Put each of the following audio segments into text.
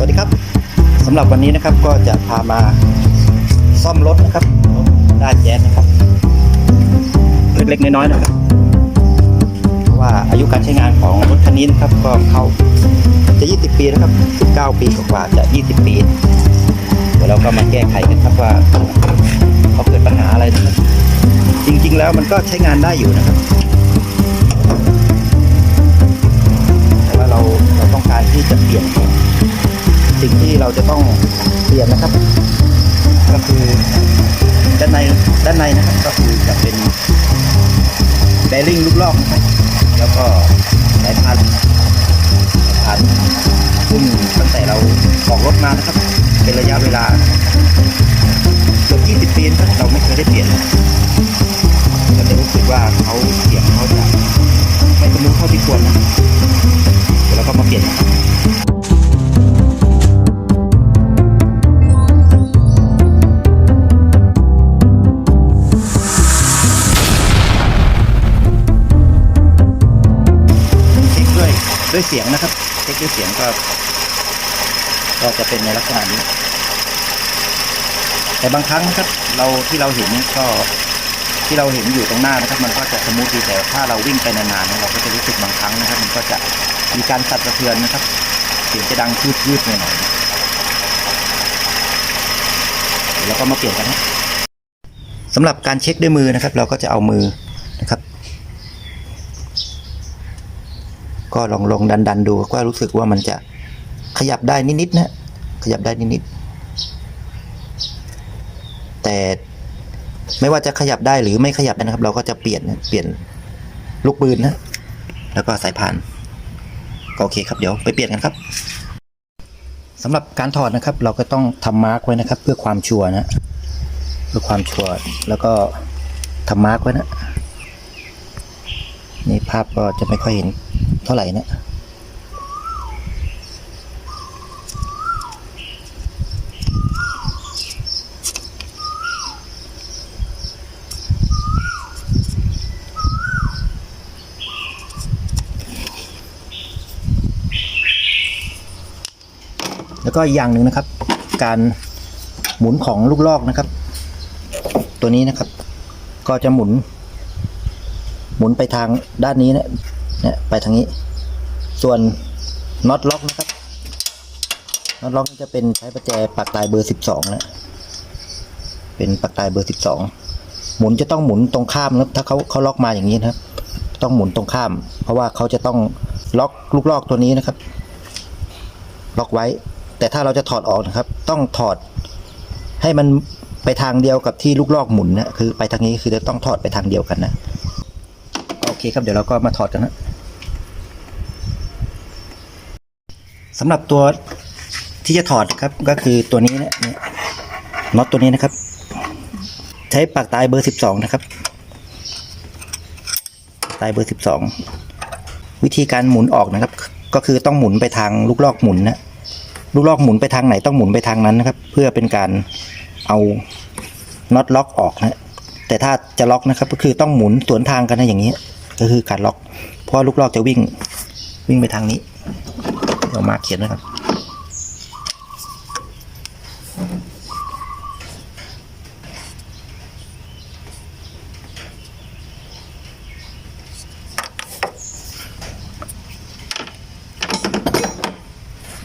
วัสดีครับสำหรับวันนี้นะครับก็จะพามาซ่อมรถนะครับด้านแจ๊สนะครับ เล็กๆน้อยๆนะครับเพราะว่าอายุการใช้งานของรถคันนี้นะครับก็เข้าจะ 20 ปีนะครับ 19 ปีกว่าจะ 20 ปี เดี๋ยวเราก็มาแก้ไขกันครับว่าเขาเกิดปัญหาอะไรนะครับจริง ๆ แล้วมันก็ใช้งานได้อยู่นะครับแต่ว่าเราเราต้องการที่จะเปลี่ยน สิ่งที่เราจะต้องเปลี่ยนนะครับ ก็คือด้านในด้านในนะครับ ก็คือจะเป็นแบริ่งลูกลอกนะครับแล้วก็สายพันธุ์สายพันธุ์ซึ่งตั้งแต่เราออกรถมานะครับ เป็นระยะเวลาเกือบ20ปีนะครับเราไม่เคยได้เปลี่ยน ด้วยเสียงนะครับเช็คด้วยเสียงก็ก็จะเป็นในลักษณะนี้ แต่บางครั้งนะครับเราที่เราเห็นก็ที่เราเห็นอยู่ตรงหน้านะครับ มันก็จะสมูทดีแต่ถ้าเราวิ่งไปนานๆเราก็จะรู้สึกบางครั้งนะครับ มันก็จะมีการสั่นสะเทือนนะครับ เสียงจะดังพืดๆหน่อยๆเดี๋ยวก็มาเปลี่ยนกันนะสำหรับการเช็คด้วยมือนะครับ เราก็จะเอามือนะครับ ก็ลองลองดันดันดูก็รู้สึกว่ามันจะขยับได้นิดๆนะขยับได้นิดๆแต่ไม่ว่าจะขยับได้หรือไม่ขยับนะครับ เราก็จะเปลี่ยนเปลี่ยนลูกปืนนะ แล้วก็สายพานก็โอเคครับเดี๋ยวไปเปลี่ยนกันครับสำหรับการถอดนะครับ เราก็ต้องทำมาร์กไว้นะครับ เพื่อความชัวร์นะเพื่อความชัวร์แล้วก็ทำมาร์กไว้นะนี่ภาพก็จะไม่ค่อยเห็น ท่าไหร่นะแล้วก็อีกอย่างหนึ่งนะครับ การหมุนของลูกลอกนะครับ ตัวนี้นะครับ ก็จะหมุน หมุนไปทางด้านนี้นะ เนี่ยไปทางนี้ ส่วนน็อตล็อกนะครับน็อตล็อกนี่จะเป็นใช้ประแจปักตายเบอร์สิบสองนะเป็นปักตายเบอร์สิบสองหมุนจะต้องหมุนตรงข้ามนะถ้าเขาเขาล็อกมาอย่างนี้นะครับ ต้องหมุนตรงข้าม เพราะว่าเขาจะต้องล็อกลูกลอกตัวนี้นะครับ ล็อกไว้ แต่ถ้าเราจะถอดออกนะครับ ต้องถอดให้มันไปทางเดียวกับที่ลูกลอกหมุนนะคือไปทางนี้คือจะต้องถอดไปทางเดียวกันนะโอเคครับเดี๋ยวเราก็มาถอดกันนะ สำหรับตัวที่จะถอดครับก็คือตัวนี้นะเนี่ยน็อตตัวนี้นะครับ ใช้ปากตายเบอร์สิบสองนะครับ ตายเบอร์สิบสองวิธีการหมุนออกนะครับ ก็คือต้องหมุนไปทางลูกลอกหมุนนะลูกลอกหมุนไปทางไหนต้องหมุนไปทางนั้นนะครับ เพื่อเป็นการเอาน็อตล็อกออกนะแต่ถ้าจะล็อกนะครับ ก็คือต้องหมุนสวนทางกันนะอย่างนี้ ก็คือการล็อกเพราะลูกลอกจะวิ่งวิ่งไปทางนี้ เดี๋ยวมาเขียนนะครับ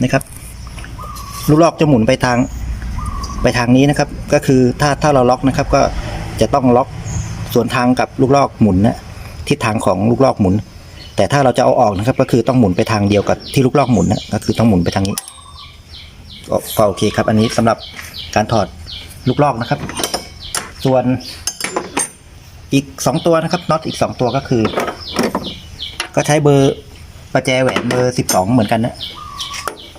นะครับ ลูกลอกจะหมุนไปทางไปทางนี้นะครับ ก็คือถ้าถ้าเราล็อกนะครับ ก็จะต้องล็อกส่วนทางกับลูกลอกหมุนนะทิศทางของลูกลอกหมุน แต่ถ้าเราจะเอาออกนะครับ ก็คือต้องหมุนไปทางเดียวกับที่ลูกลอกหมุนนะก็คือต้องหมุนไปทางนี้ก็โอเคครับ อันนี้สำหรับการถอดลูกลอกนะครับ ส่วนอีกสองตัวนะครับน็อตอีกสองตัวก็คือ ก็ใช้เบอร์ประแจแหวนเบอร์สิบสองเหมือนกันนะ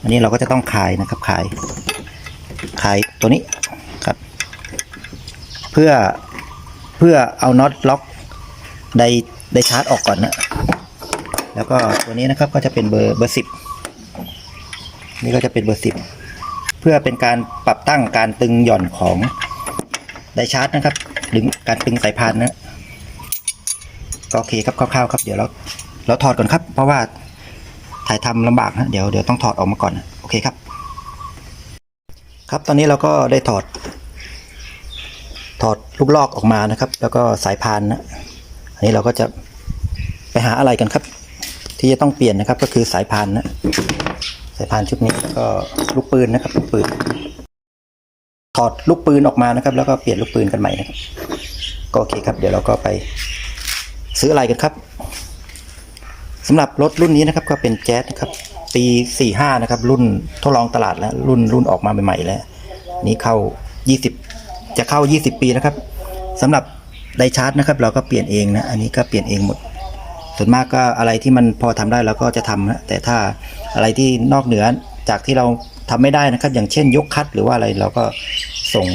อันนี้เราก็จะต้องคลายนะครับคลายคลายตัวนี้ครับ เพื่อเพื่อเอาน็อตล็อกไดไดชาร์จออกก่อนนะ แล้วก็ตัวนี้นะครับก็จะเป็นเบอร์เบอร์สิบนี่ก็จะเป็นเบอร์สิบเพื่อเป็นการปรับตั้งการตึงหย่อนของไดชาร์จนะครับหรือการตึงสายพานนะก็โอเคครับคร่าวๆครับเดี๋ยวเราเราถอดก่อนครับ เพราะว่าถ่ายทำลำบากนะเดี๋ยวเดี๋ยวต้องถอดออกมาก่อนโอเคครับ ครับตอนนี้เราก็ได้ถอด ถอดลูกลอกออกมานะครับ แล้วก็สายพานนะอันนี้เราก็จะไปหาอะไรกันครับ ที่จะต้องเปลี่ยนนะครับก็คือสายพานนะสายพานชุดนี้ก็ลูกปืนนะครับลูกปืนถอดลูกปืนออกมานะครับ แล้วก็เปลี่ยนลูกปืนกันใหม่นะครับ ก็โอเคครับ เดี๋ยวเราก็ไปซื้ออะไรกันครับสำหรับรถรุ่นนี้นะครับ ก็เป็นแจ๊สนะครับปีสี่ห้านะครับ รุ่นทดลองตลาดแล้ว รุ่นรุ่นออกมาใหม่ ๆ แล้ว นี้เข้ายี่สิบจะเข้ายี่สิบปีนะครับสำหรับไดชาร์จนะครับ เราก็เปลี่ยนเองนะ อันนี้ก็เปลี่ยนเองหมด ส่วนมากก็อะไรที่มันพอทำได้เราก็จะทำนะแต่ถ้าอะไรที่นอกเหนือจากที่เราทำไม่ได้นะครับ อย่างเช่น ยกคัดหรือว่าอะไรเราก็ส่ง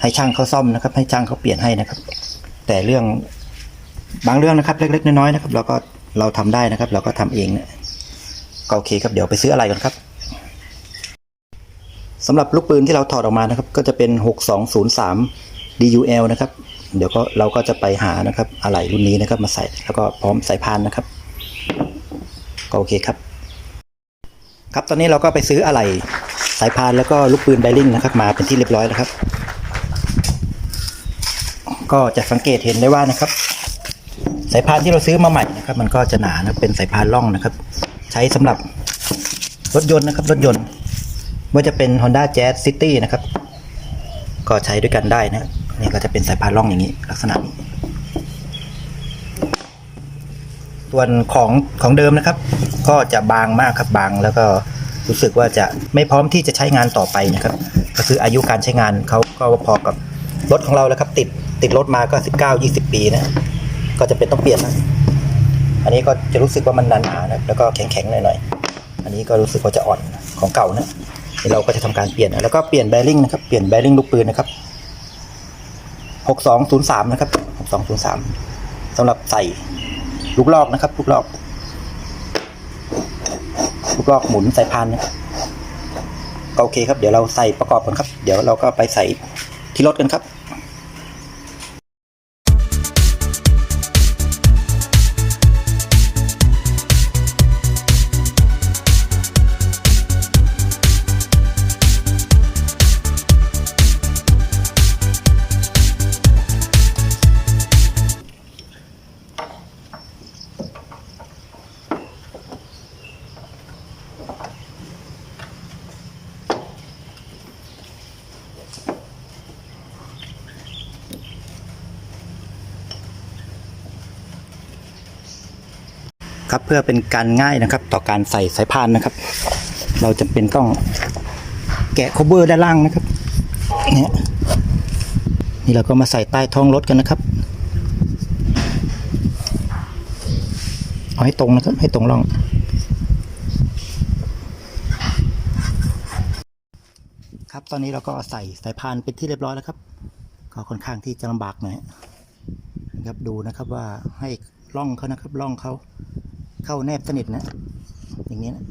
ให้ช่างเขาซ่อมนะครับ ให้ช่างเขาเปลี่ยนให้นะครับ แต่เรื่องบางเรื่องนะครับเล็กๆน้อยๆนะครับ เราก็เราทำได้นะครับ เราก็ทำเองนะก็โอเคครับเดี๋ยวไปซื้ออะไรกันครับสำหรับลูกปืนที่เราถอดออกมานะครับ ก็จะเป็น 6203 DUL นะครับ เดี๋ยวก็เราก็จะไปหานะครับอะไหล่รุ่นนี้นะครับมาใส่แล้วก็พร้อมใสายพานนะครับ ก็โอเคครับ ครับตอนนี้เราก็ไปซื้ออะไหล่สายพานแล้วก็ลูกปืนไบลิงนะครับ มาเป็นที่เรียบร้อยแล้วครับ ก็จะสังเกตเห็นได้ว่านะครับ สายพานที่เราซื้อมาใหม่นะครับ มันก็จะหนานะเป็นสายพานล่องนะครับ ใช้สำหรับรถยนต์นะครับรถยนต์ว่าจะเป็น Honda Jazz City นะครับ ก็ใช้ด้วยกันได้นะ นี่ก็จะเป็นสายพานล่องอย่างนี้ ลักษณะนี้ ส่วนของของเดิมนะครับ ก็จะบางมากครับบางแล้วก็รู้สึกว่าจะไม่พร้อมที่จะใช้งานต่อไปนะครับ ก็คืออายุการใช้งานเขาก็พอกับรถของเราแล้วครับ ติดติดรถมาก็ 19 20 ปีนะ ก็จะเป็นต้องเปลี่ยนนะอันนี้ก็จะรู้สึกว่ามันหนาๆนะแล้วก็แข็งๆหน่อยๆอันนี้ก็รู้สึกว่าจะอ่อนของเก่านะเราก็จะทำการเปลี่ยนนะแล้วก็เปลี่ยนแบริ่งนะครับเปลี่ยนแบริ่งลูกปืนนะครับ หกสองศูนย์สามนะครับหกสองศูนย์สามสำหรับใส่ลูกลอกนะครับ ลูกลอก ลูกลอกหมุนใส่พานนะครับก็โอเคครับเดี๋ยวเราใส่ประกอบกันครับ เดี๋ยวเราก็ไปใส่ที่รถกันครับ ครับเพื่อเป็นการง่ายนะครับ ต่อการใส่สายพานนะครับ เราจะเป็นต้องแกะโคเบอร์ด้านล่างนะครับเนี่ยนี่เราก็มาใส่ใต้ท้องรถกันนะครับเอาให้ตรงนะครับให้ตรงร่องครับตอนนี้เราก็ใส่สายพานเป็นที่เรียบร้อยแล้วครับ ก็ค่อนข้างที่จะลำบากหน่อยนะครับดูนะครับว่าให้ร่องเขานะครับร่องเขา เข้าแนบสนิทนะ อย่างนี้นะ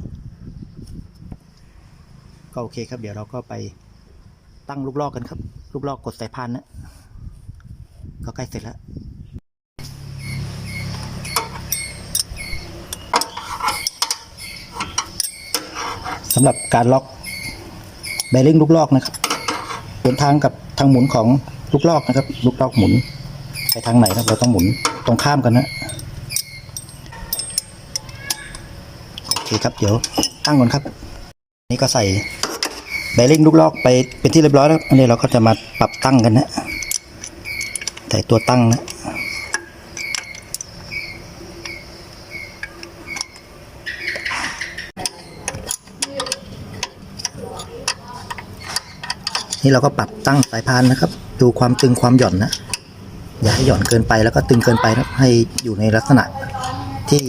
ก็โอเคครับ เดี๋ยวเราก็ไปตั้งลูกลอกกันครับ ลูกลอกกดสายพานนะ ก็ใกล้เสร็จแล้วสำหรับการล็อกแบริ่งลูกลอกนะครับส่วนทางกับทางหมุนของลูกลอกนะครับ ลูกลอกหมุน ไปทางไหนครับเราต้องหมุนตรงข้ามกันนะ โอ เคครับเดี๋ยวตั้งก่อนครับ นี่ก็ใส่แบริ่งลูกลอกไปเป็นที่เรียบร้อยแล้วอันนี้เราก็จะมาปรับตั้งกันนะใส่ตัวตั้งนะนี่เราก็ปรับตั้งสายพานนะครับ ดูความตึงความหย่อนนะ อย่าให้หย่อนเกินไปแล้วก็ตึงเกินไปนะให้อยู่ในลักษณะที่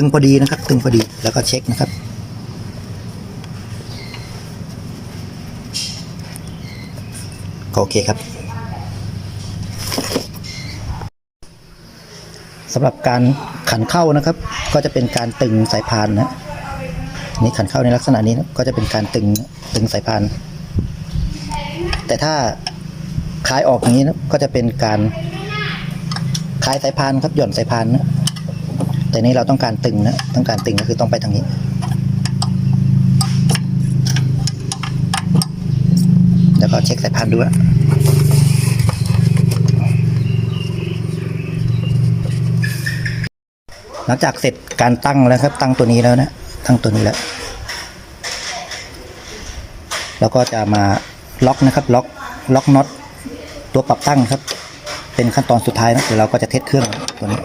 ตึงพอดีนะครับ ตึงพอดีแล้วก็เช็คนะครับ โอเคครับสำหรับการขันเข้านะครับ ก็จะเป็นการตึงสายพานนะนี่ขันเข้าในลักษณะนี้นะก็จะเป็นการตึงตึงสายพาน แต่ถ้าคลายออกอย่างนี้นะก็จะเป็นการคลายสายพานครับหย่อนสายพานนะ แต่นี้เราต้องการตึงนะ ต้องการตึงก็คือต้องไปทางนี้ แล้วก็เช็คสายพานด้วยหลังจากเสร็จการตั้งแล้วครับ ตั้งตัวนี้แล้วนะ ตั้งตัวนี้แล้ว แล้วก็จะมาล็อกนะครับ ล็อก ล็อกน็อตตัวปรับตั้งครับ เป็นขั้นตอนสุดท้ายนะเดี๋ยวเราก็จะเทสเครื่องตัวนี้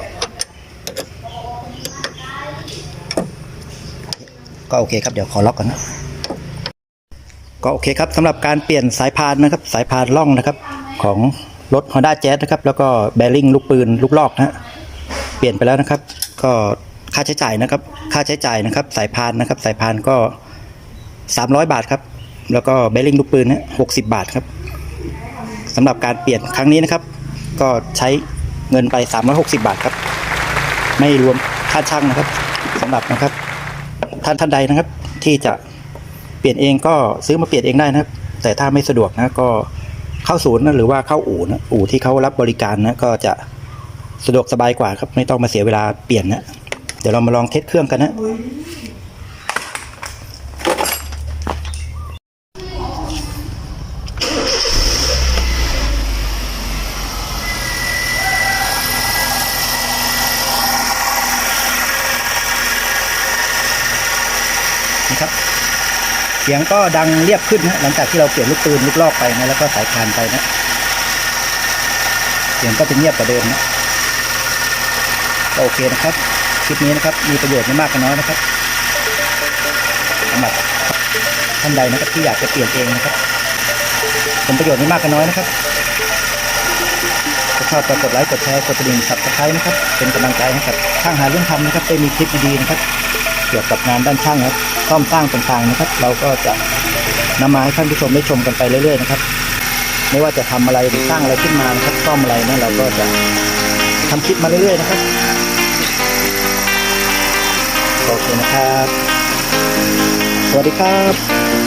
ก็โอเคครับเดี๋ยวขอล็อกก่อนนะก็โอเคครับสำหรับการเปลี่ยนสายพานนะครับสายพานล่องนะครับของรถ Honda Jazz นะครับแล้วก็แบริ่งลูกปืนลูกลอกนะเปลี่ยนไปแล้วนะครับ ก็ค่าใช้จ่ายนะครับ ค่าใช้จ่ายนะครับ สายพานนะครับ สายพานก็ 300 บาทครับ แล้วก็แบริ่งลูกปืนนะ60บาทครับสำหรับการเปลี่ยนครั้งนี้นะครับ ก็ใช้เงินไป 360 บาทครับ ไม่รวมค่าช่างนะครับสำหรับนะครับ ท่านท่านใดนะครับ ที่จะเปลี่ยนเองก็ซื้อมาเปลี่ยนเองได้นะครับ แต่ถ้าไม่สะดวกนะก็เข้าศูนย์นะหรือว่าเข้าอู่นะอู่ที่เขารับบริการนะก็จะสะดวกสบายกว่าครับ ไม่ต้องมาเสียเวลาเปลี่ยนนะเดี๋ยวเรามาลองเทสเครื่องกันนะ เสียงก็ดังเรียบขึ้นนะหลังจากที่เราเปลี่ยนลูกปืนลูกลอกไปนะแล้วก็สายพานไปนะ เสียงก็จะเงียบกว่าเดิมนะก็โอเคนะครับคลิปนี้นะครับมีประโยชน์ไม่มากก็น้อยนะครับสำหรับท่านใดนะครับที่อยากจะเปลี่ยนเองนะครับเป็นประโยชน์ไม่มากก็น้อยนะครับถ้าชอบก็กดไลค์กดแชร์กดกระดิ่งสับสไครต์นะครับ เป็นกำลังใจให้กับช่างหาเรื่องทำนะครับได้มีคลิปดีๆนะครับ เกี่ยวกับงานด้านช่างครับ ซ่อมสร้างต่างๆนะครับ เราก็จะนำมาให้ท่านผู้ชมได้ชมกันไปเรื่อยๆนะครับ ไม่ว่าจะทำอะไรหรือสร้างอะไรขึ้นมานะครับซ่อมอะไรนะเราก็จะทำคลิปมาเรื่อยๆนะครับโอเคนะครับ สวัสดีครับ